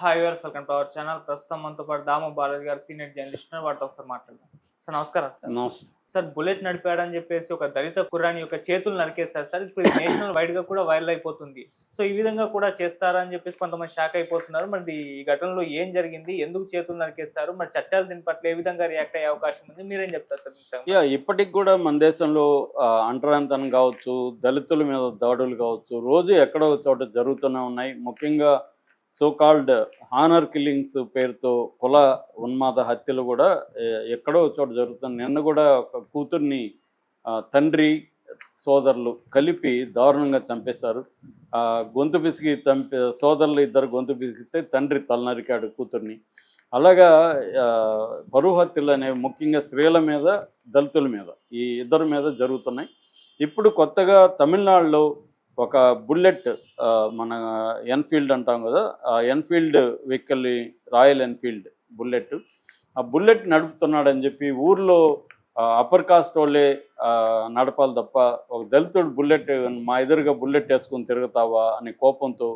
Hi viewers welcome to our channel ప్రస్తుతం మనతో పాటు దాము బాలాజీ గారు సీనియర్ జర్నలిస్ట్. వారితో ఒకసారి మాట్లాడదాం. సార్ నమస్కారం సార్. నమస్తే. సార్ బుల్లెట్ నడిపాడని చెప్పేసి ఒక దళిత కుర్రాని యొక్క చేతులు నరికేస్తారు సార్. ఇప్పుడు ఇది నేషనల్ వైడ్గా కూడా వైరల్ అయిపోతుంది. సో ఈ విధంగా కూడా చేస్తారని చెప్పేసి కొంతమంది షాక్ అయిపోతున్నారు. మరి ఈ ఘటనలో ఏం జరిగింది? ఎందుకు చేతులు నరికేస్తారు మరి చట్టాలు దీని పట్ల ఏ విధంగా రియాక్ట్ అయ్యే అవకాశం ఉంది? మీరేం చెప్తారు సార్? యా ఇప్పటికి కూడా మన దేశంలో అంటరాంతనం కావచ్చు దళితుల మీద దాడులు కావచ్చు రోజు ఎక్కడో చోట జరుగుతూనే ఉన్నాయి. ముఖ్యంగా సో కాల్డ్ హానర్ కిల్లింగ్స్ పేరుతో కుల ఉన్మాద హత్యలు కూడా ఎక్కడో చోట జరుగుతుంది నిన్న కూడా ఒక కూతుర్ని తండ్రి సోదరులు కలిపి దారుణంగా చంపేశారు. గొంతు పిసికి చంపే సోదరులు ఇద్దరు గొంతు పిసికితే తండ్రి తలనరికాడు కూతుర్ని. అలాగా బరువు పరువు హత్యలు అనేవి ముఖ్యంగా స్త్రీల మీద దళితుల మీద ఈ ఇద్దరి మీద జరుగుతున్నాయి. ఇప్పుడు కొత్తగా తమిళనాడులో ఒక బుల్లెట్ మన ఎన్ఫీల్డ్ అంటాం కదా ఆ Enfield vehicle Royal Enfield Bullet. ఆ బుల్లెట్ నడుపుతున్నాడని చెప్పి ఊర్లో అప్పర్ కాస్ట్ వాళ్ళే నడపాలి తప్ప ఒక దళితుడు బుల్లెట్ మా ఎదురుగా బుల్లెట్ వేసుకొని తిరుగుతావా అనే కోపంతో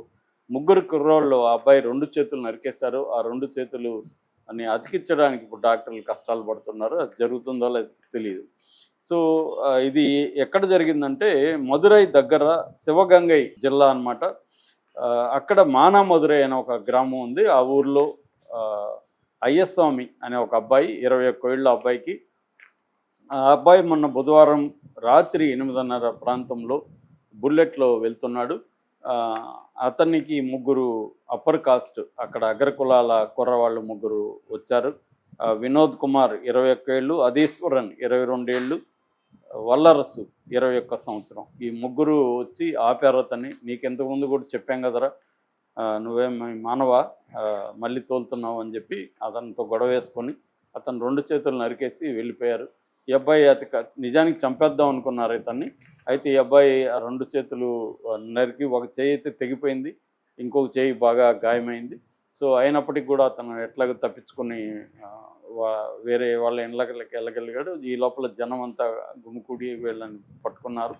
ముగ్గురు కుర్రోళ్ళు ఆ అబ్బాయి రెండు చేతులు నరికేశారు. ఆ రెండు చేతులు అని అతికించడానికి ఇప్పుడు డాక్టర్లు కష్టాలు పడుతున్నారు. అది జరుగుతుందో లేదో తెలియదు సో ఇది ఎక్కడ జరిగిందంటే మదురై దగ్గర శివగంగై జిల్లా అన్నమాట. అక్కడ మానా మదురై అనే ఒక గ్రామం ఉంది. ఆ ఊర్లో అయ్యస్వామి అనే ఒక అబ్బాయి ఇరవై ఒక్క ఏళ్ళ అబ్బాయికి. ఆ అబ్బాయి మొన్న బుధవారం రాత్రి ఎనిమిదిన్నర ప్రాంతంలో బుల్లెట్లో వెళ్తున్నాడు. అతనికి ముగ్గురు అప్పర్ కాస్ట్ అక్కడ అగ్రకులాల కుర్రవాళ్ళు ముగ్గురు వచ్చారు. వినోద్ కుమార్ ఇరవై ఒక్క ఏళ్ళు అధీశ్వరన్ ఇరవై రెండు ఏళ్ళు వల్లరసు ఇరవై ఒక్క సంవత్సరం. ఈ ముగ్గురు వచ్చి ఆపారు అతన్ని. నీకు కూడా చెప్పాం కదరా. నువ్వేం మానవ? మళ్ళీ తోలుతున్నావు అని చెప్పి అతనితో గొడవ వేసుకొని అతను రెండు చేతులు నరికేసి వెళ్ళిపోయారు. ఈ అబ్బాయి అతి నిజానికి చంపేద్దాం అనుకున్నారు ఇతన్ని. అయితే ఈ అబ్బాయి రెండు చేతులు నరికి ఒక చేయి అయితే తెగిపోయింది. ఇంకొక చేయి బాగా గాయమైంది. సో అయినప్పటికీ కూడా అతను ఎట్లాగో తప్పించుకొని వా- వేరే వాళ్ళ ఇళ్ళకి వెళ్ళగలిగాడు. ఈ లోపల జనం అంతా గుమికూడి వీళ్ళని పట్టుకున్నారు.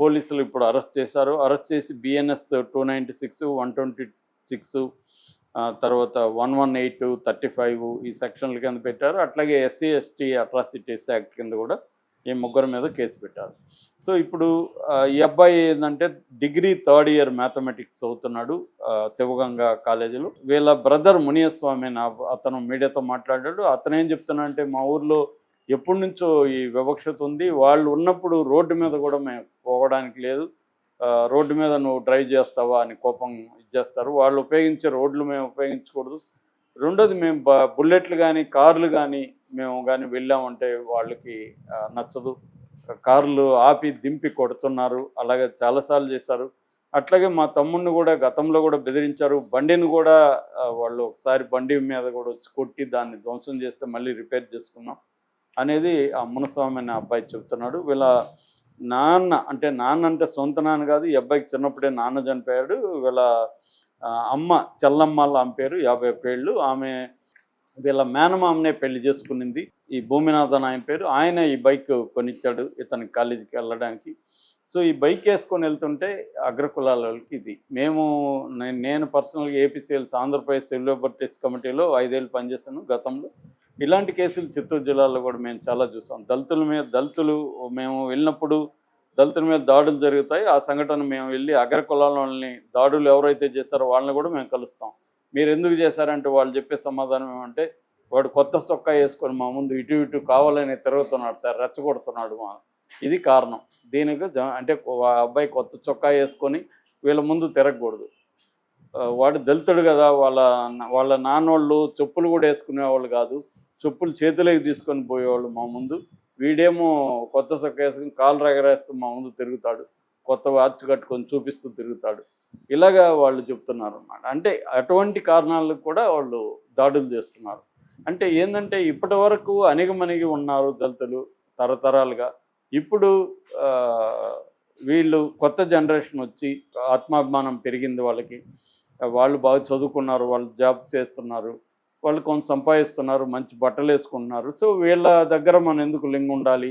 పోలీసులు ఇప్పుడు అరెస్ట్ చేశారు. అరెస్ట్ చేసి BNS two ninety six one twenty six తర్వాత one one eight thirty five ఈ సెక్షన్ల కింద పెట్టారు. అట్లాగే ఎస్సీ ఎస్టీ అట్రాసిటీస్ యాక్ట్ కింద కూడా ఈ ముగ్గురు మీద కేసు పెట్టారు. సో ఇప్పుడు ఈ అబ్బాయి ఏంటంటే డిగ్రీ థర్డ్ ఇయర్ మ్యాథమెటిక్స్ చదువుతున్నాడు శివగంగా కాలేజీలో. వీళ్ళ బ్రదర్ మునియస్వామి అతను మీడియాతో మాట్లాడాడు. అతను ఏం చెప్తున్నా అంటే మా ఊర్లో ఎప్పటి నుంచో ఈ వివక్షత ఉంది. వాళ్ళు ఉన్నప్పుడు రోడ్డు మీద కూడా మేము పోవడానికి లేదు. రోడ్డు మీద నువ్వు డ్రైవ్ చేస్తావా? అని కోపం చేస్తారు. వాళ్ళు ఉపయోగించే రోడ్లు మేము ఉపయోగించకూడదు. రెండోది మేము బుల్లెట్లు కానీ కార్లు కానీ మేము కానీ వెళ్ళామంటే వాళ్ళకి నచ్చదు. కార్లు ఆపి దింపి కొడుతున్నారు. అలాగే చాలాసార్లు చేశారు. అట్లాగే మా తమ్ముడిని కూడా గతంలో కూడా బెదిరించారు. బండిని కూడా వాళ్ళు ఒకసారి బండి మీద కూడా వచ్చి కొట్టి దాన్ని ధ్వంసం చేస్తే మళ్ళీ రిపేర్ చేసుకున్నాం. అనేది ఆ మునస్వామి అనే అబ్బాయి చెబుతున్నాడు వీళ్ళ నాన్న అంటే నాన్న అంటే సొంత నాన్న కాదు ఈ అబ్బాయికి చిన్నప్పుడే నాన్న చనిపోయాడు. వీళ్ళ అమ్మ చెల్లమ్మ ఆమె పేరు యాభై పేళ్ళు ఆమె వీళ్ళ మేనమామనే పెళ్ళి చేసుకునింది. ఈ భూమినాథన్ ఆయన పేరు. ఆయన ఈ బైక్ కొనిచ్చాడు ఇతని కాలేజీకి వెళ్ళడానికి. సో ఈ బైక్ వేసుకొని వెళ్తుంటే అగ్రకులాల వాళ్ళకి ఇది. మేము నేను పర్సనల్గా ఏపీసీఎల్స్ ఆంధ్రప్రదేశ్ సివిల్ లిబర్టీస్ కమిటీలో ఐదేళ్ళు పనిచేశాను గతంలో. ఇలాంటి కేసులు చిత్తూరు జిల్లాలో కూడా మేము చాలా చూసాం దళితుల మీద దళితులు మేము వెళ్ళినప్పుడు దళితుల మీద దాడులు జరుగుతాయి. ఆ సంఘటన మేము వెళ్ళి అగ్రకులాల వాళ్ళని దాడులు ఎవరైతే చేశారో వాళ్ళని కూడా మేము కలుస్తాం. మీరు ఎందుకు చేశారంటే వాళ్ళు చెప్పే సమాధానం ఏమంటే వాడు కొత్త చొక్కా వేసుకొని మా ముందు ఇటు ఇటు కావాలని తిరుగుతున్నాడు సార్ రెచ్చగొడుతున్నాడు మా. ఇది కారణం. దీనికి జ- అంటే అబ్బాయి కొత్త చొక్కా వేసుకొని వీళ్ళ ముందు తిరగకూడదు. వాడు దళితుడు కదా వాళ్ళ వాళ్ళ నాన్నోళ్ళు చెప్పులు కూడా వేసుకునేవాళ్ళు కాదు. చెప్పులు చేతులకి తీసుకొని పోయేవాళ్ళు మా ముందు. వీడేమో కొత్త చొక్కా వేసుకుని కాలు రగరేస్తూ మా ముందు తిరుగుతాడు. కొత్త వాచ్ కట్టుకొని చూపిస్తూ తిరుగుతాడు. ఇలాగా వాళ్ళు చెప్తున్నారు అన్నమాట అంటే అటువంటి కారణాలకు కూడా వాళ్ళు దాడులు చేస్తున్నారు. అంటే ఏంటంటే ఇప్పటి వరకు అనిగమనిగి ఉన్నారు దళితులు తరతరాలుగా. ఇప్పుడు వీళ్ళు కొత్త జనరేషన్ వచ్చి ఆత్మాభిమానం పెరిగింది వాళ్ళకి. వాళ్ళు బాగా చదువుకున్నారు వాళ్ళు జాబ్స్ చేస్తున్నారు. వాళ్ళు కొంత సంపాదిస్తున్నారు మంచి బట్టలు వేసుకుంటున్నారు. సో వీళ్ళ దగ్గర మనం ఎందుకు లింగ్ ఉండాలి?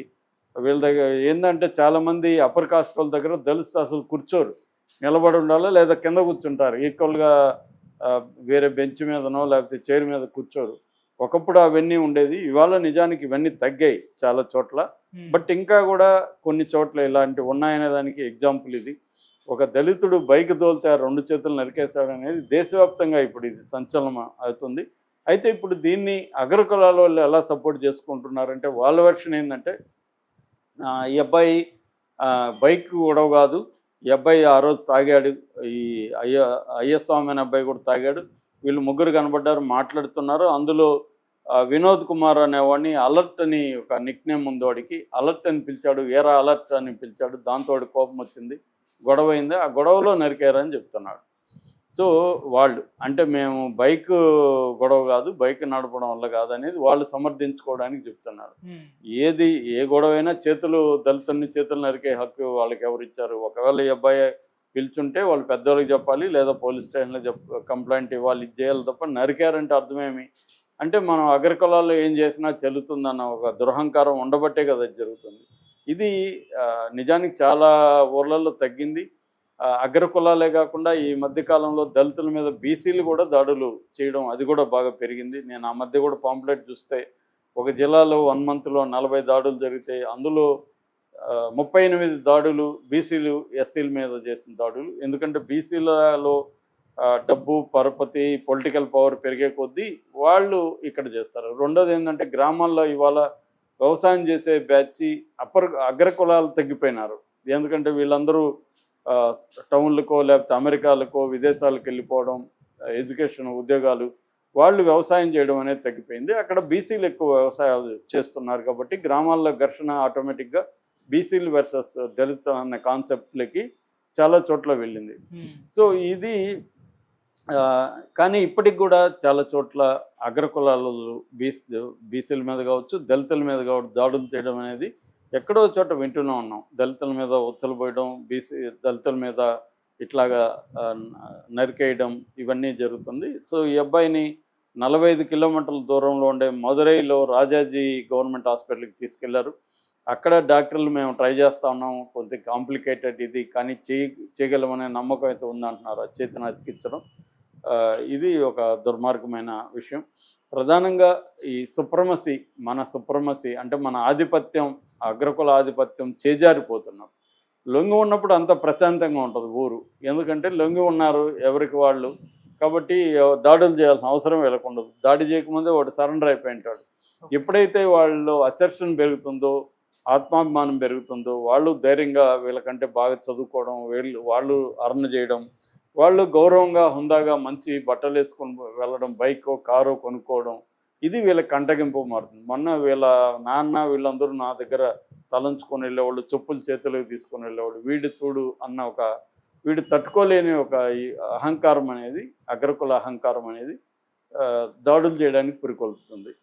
వీళ్ళ దగ్గర ఏంటంటే చాలామంది అప్పర్ కాస్ట్ వాళ్ళ దగ్గర దళిత అసలు కూర్చోరు. నిలబడి ఉండాలా లేదా కింద కూర్చుంటారు. ఈక్వల్గా వేరే బెంచ్ మీదనో లేకపోతే చైర్ మీద కూర్చోరు. ఒకప్పుడు అవన్నీ ఉండేది. ఇవాళ నిజానికి ఇవన్నీ తగ్గాయి చాలా చోట్ల. బట్ ఇంకా కూడా కొన్ని చోట్ల ఇలాంటివి ఉన్నాయనే దానికి ఎగ్జాంపుల్ ఇది. ఒక దళితుడు బైక్ తోలితే ఆ రెండు చేతులు నరికేశాడు అనేది దేశవ్యాప్తంగా ఇప్పుడు ఇది సంచలనం అవుతుంది. అయితే ఇప్పుడు దీన్ని అగ్రకులాల వాళ్ళు ఎలా సపోర్ట్ చేసుకుంటున్నారంటే వాళ్ళ వెర్షన్ ఏంటంటే ఈ అబ్బాయి బైక్ గొడవ కాదు. ఈ అబ్బాయి ఆ రోజు తాగాడు. ఈ అయ్య అయ్యస్వామి అనే అబ్బాయి కూడా తాగాడు. వీళ్ళు ముగ్గురు కనబడ్డారు మాట్లాడుతున్నారు. అందులో వినోద్ కుమార్ అనేవాడిని అలర్ట్ అని ఒక నిక్నేమ్ ఉంది వాడికి. అలర్ట్ అని పిలిచాడు. ఏరా అలర్ట్ అని పిలిచాడు. దాంతో కోపం వచ్చింది. గొడవ అయింది. ఆ గొడవలో నరికారని చెప్తున్నాడు. సో వాళ్ళు అంటే మేము బైక్ గొడవ కాదు బైక్ నడపడం వల్ల కాదు అనేది వాళ్ళు సమర్థించుకోవడానికి చెప్తున్నారు. ఏది ఏ గొడవ అయినా చేతులు దళితుల్ని చేతులు నరికే హక్కు వాళ్ళకి ఎవరు ఇచ్చారు? ఒకవేళ ఈ అబ్బాయి పిలుచుంటే వాళ్ళు పెద్దవాళ్ళకి చెప్పాలి లేదా పోలీస్ స్టేషన్లో చెప్ కంప్లైంట్ ఇవ్వాలి ఇది చేయాలి తప్ప నరికారంటే అర్థమేమి? అంటే మనం అగ్రకులాల్లో ఏం చేసినా చెల్లుతుందన్న ఒక దురహంకారం ఉండబట్టే కదా జరుగుతుంది. ఇది నిజానికి చాలా ఊర్లలో తగ్గింది. అగ్రకులాలే కాకుండా ఈ మధ్య కాలంలో దళితుల మీద బీసీలు కూడా దాడులు చేయడం అది కూడా బాగా పెరిగింది. నేను ఆ మధ్య కూడా పాంప్లెట్ చూస్తే ఒక జిల్లాలో వన్ మంత్లో నలభై దాడులు జరిగితే అందులో ముప్పై ఎనిమిది దాడులు బీసీలు ఎస్సీల మీద చేసిన దాడులు. ఎందుకంటే బీసీలలో డబ్బు పరపతి పొలిటికల్ పవర్ పెరిగే కొద్దీ వాళ్ళు ఇక్కడ చేస్తారు. రెండోది ఏంటంటే గ్రామాల్లో ఇవాళ వ్యవసాయం చేసే బ్యాచ్ అప్పర్ అగ్రకులాలు తగ్గిపోయినారు. ఎందుకంటే వీళ్ళందరూ టౌన్లకో లేకపోతే అమెరికాలకో విదేశాలకు వెళ్ళిపోవడం ఎడ్యుకేషన్ ఉద్యోగాలు వాళ్ళు వ్యవసాయం చేయడం అనేది తగ్గిపోయింది అక్కడ బీసీలు ఎక్కువ వ్యవసాయాలు చేస్తున్నారు కాబట్టి గ్రామాల్లో ఘర్షణ ఆటోమేటిక్గా బీసీలు వర్సెస్ దళిత అనే కాన్సెప్ట్లకి చాలా చోట్ల వెళ్ళింది. సో ఇది కానీ ఇప్పటికి కూడా చాలా చోట్ల అగ్రకులాలు బీసీ బీసీల మీద కావచ్చు దళితుల మీద కావచ్చు దాడులు చేయడం అనేది ఎక్కడో చోట వింటూనే ఉన్నాం. దళితుల మీద ఉచ్చలు పోయడం బీసీ దళితుల మీద ఇట్లాగా నరికేయడం ఇవన్నీ జరుగుతుంది. సో ఈ అబ్బాయిని నలభై ఐదు కిలోమీటర్ల దూరంలో ఉండే మదురైలో రాజాజీ గవర్నమెంట్ హాస్పిటల్కి తీసుకెళ్ళారు. అక్కడ డాక్టర్లు మేము ట్రై చేస్తా ఉన్నాం. కొంత కాంప్లికేటెడ్ ఇది కానీ చేయ చేయగలమనే నమ్మకం అయితే ఉందంటున్నారు. చేతిని అతికించడం ఇది ఒక దుర్మార్గమైన విషయం. ప్రధానంగా ఈ సుప్రమసి మన సుప్రమసి అంటే మన ఆధిపత్యం అగ్రకుల ఆధిపత్యం చేజారిపోతున్నాం లొంగి ఉన్నప్పుడు అంత ప్రశాంతంగా ఉంటుంది ఊరు. ఎందుకంటే లొంగి ఉన్నారు ఎవరికి వాళ్ళు. కాబట్టి దాడులు చేయాల్సిన అవసరం వెళ్ళకుండదు. దాడి చేయకముందే వాడు సరెండర్ అయిపోయి ఉంటాడు ఎప్పుడైతే వాళ్ళు అసెప్షన్ పెరుగుతుందో ఆత్మాభిమానం పెరుగుతుందో వాళ్ళు ధైర్యంగా వీళ్ళకంటే బాగా చదువుకోవడం వీళ్ళు వాళ్ళు అర్న చేయడం వాళ్ళు గౌరవంగా హుందాగా మంచి బట్టలు వేసుకొని వెళ్ళడం బైక్ కారు కొనుక్కోవడం ఇది వీళ్ళకి కంటగింపు మారుతుంది. మొన్న వీళ్ళ నాన్న వీళ్ళందరూ నా దగ్గర తలంచుకొని వెళ్ళేవాళ్ళు చెప్పులు చేతులకు తీసుకొని వెళ్ళేవాళ్ళు. వీడి తోడు అన్న ఒక వీడు తట్టుకోలేని ఒక ఈ అహంకారం అనేది అగ్రకుల అహంకారం అనేది దాడులు చేయడానికి పురికొల్పుతుంది.